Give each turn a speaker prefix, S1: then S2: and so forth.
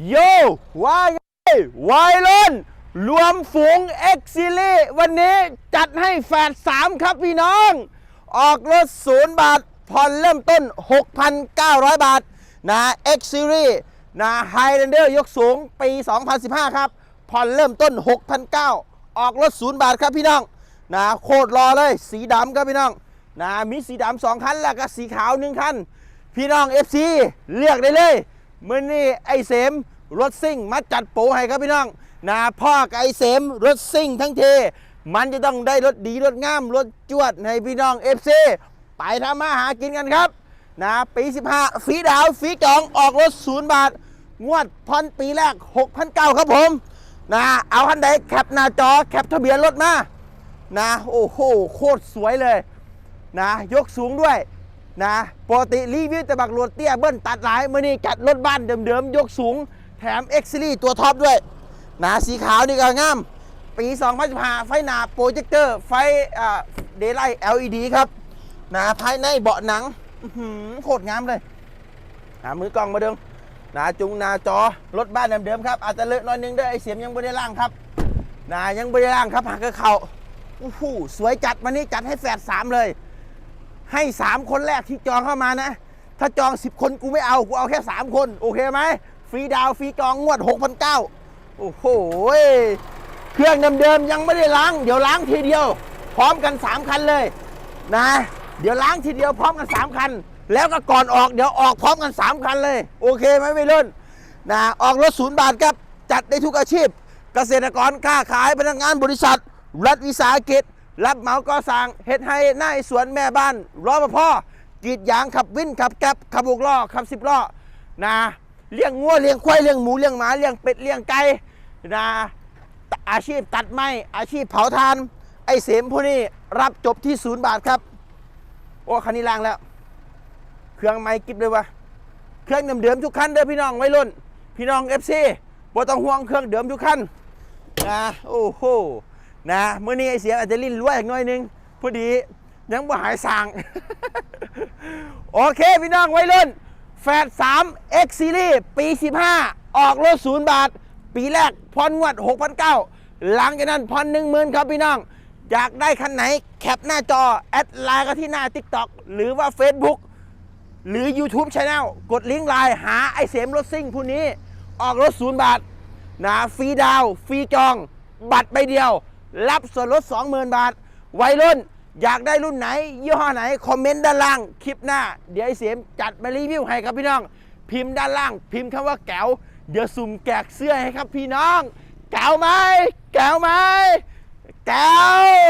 S1: โยว่าไงวัยรุ่นรวมฝูงเอ็กซิลี่วันนี้จัดให้แฟด3ครับพี่น้อง ออกรถศูนย์บาท ผ่อนเริ่มต้น 6,900 บาท นะ X Series นะ Highlander ยกสูง ปี 2015 ครับ ผ่อนเริ่มต้น 6,900 ออกรถศูนย์บาทครับพี่น้อง นะ โคตรรอเลย สีดำครับพี่น้อง นะ มีสีดำสองคันแล้วก็สีขาวหนึ่งคัน พี่น้อง FC เลือกได้เลย มื่อนี้ไอเสมรถซิ่งมาจัดโปให้ครับพี่น้องนะพ่อกับไอเสมรถซิ่งทั้งเทมันจะต้องได้รถดีรถงามรถจวดให้พี่น้อง FC ไปทำมาหากินกันครับนะปี15ฟีดาวฟีจองออกรถศูนย์บาท งวดพันปีแรก6,900ครับผมนะเอาคันใดแคปหน้าจอแคปทะเบียนรถมานะโอ้โหโคตรสวยเลยนะยกสูงด้วย นะปกติรีวิวแต่บักรถเตี้ยเบิ้ลตัดหลายมื่อนี้จัดรถบ้านเดิมๆ ยกสูง แถม X Series ตัวท็อปด้วยนะสีขาวนี่ก็งาม ปี2015ไฟหนาโปรเจคเตอร์ไฟเดย์ไลท์ LED ครับนะภายในเบาะหนังโคตรงามเลยหามือกล้องมาเดิมนะจุงหนาจอรถบ้านเดิมๆครับ อาจจะเลอะน้อยนึงด้วยไอเสียมยังไม่ได้ล่างครับนะยังไม่ได้ล่างครับหักกระเข่าโอ้โหสวยจัดวันนี้จัดให้แฝดสามเลย ให้สามคนแรกที่จองเข้ามานะ ถ้าจองสิบคนกูไม่เอา กูเอาแค่สามคน โอเคไหม ฟรีดาวฟรีจองงวดหกพันเก้าโอ้โห เครื่องเดิมๆยังไม่ได้ล้าง เดี๋ยวล้างทีเดียว พร้อมกันสามคันเลยนะ เดี๋ยวล้างทีเดียวพร้อมกันสามคัน แล้วก็ก่อนออกเดี๋ยวออกพร้อมกันสามคันเลย โอเคไหมไม่เล่นนะ ออกรถศูนย์บาทครับ จัดได้ทุกอาชีพ เกษตรกรค้าขายพนักงานบริษัท รัฐวิสาหกิจ รับเหมาก่อสร้างเฮ็ดให้นายสวนแม่บ้านรอปภกรีดยางขับวินขับแก๊บขับหกล้อขับสิบล้อนะเลี้ยงงัวเลี้ยงควายเลี้ยงหมูเลี้ยงหมาเลี้ยงเป็ดเลี้ยงไก่นะอาชีพตัดไม้อาชีพเผาทานไอเสมผู้นี้รับจบที่ศูนย์บาทครับ โอ้คันนี้ล้างแล้ว เครื่องไม้กิบเลยวะเครื่องเดิมๆทุกคันเด้อพี่น้องไว้รุ่น พี่น้องเอฟซีบ่ต้องห่วงเครื่องเดิมทุกคันนะโอ้โห นะเมื่อนี้ไอเสียงอาจจะลิ้นรั่วอีกน่อยนึงพอดียังบ่หายสางโอเคพี่น้องไว้รุ่นแฟด3 X Series ปี 15 ออกรถศูนย์บาท ปีแรกพรงวด 6,900 หลังจากนั้นพร10,000 ครับพี่น้อง อยากได้คันไหนแคปหน้าจอ แอดไลน์ก็ที่หน้า TikTok หรือว่า Facebook หรือ YouTube Channel กดลิงก์ไลน์หาไอเสมรถซิ่งผู้นี้ ออกรถศูนย์บาทนะฟรีดาวฟรีจอง บัตรใบเดียว รับส่วนลด 20,000 บาท วัยรุ่นอยากได้รุ่นไหน ยี่ห้อไหน คอมเมนต์ด้านล่าง คลิปหน้า เดี๋ยวไอเสียมจัดมารีวิวให้ครับพี่น้อง พิมพ์ด้านล่าง พิมพ์คำว่าแก้ว เดี๋ยวสุ่มแกกเสื้อให้ครับพี่น้อง แก้วไหม แก้วไหม แกว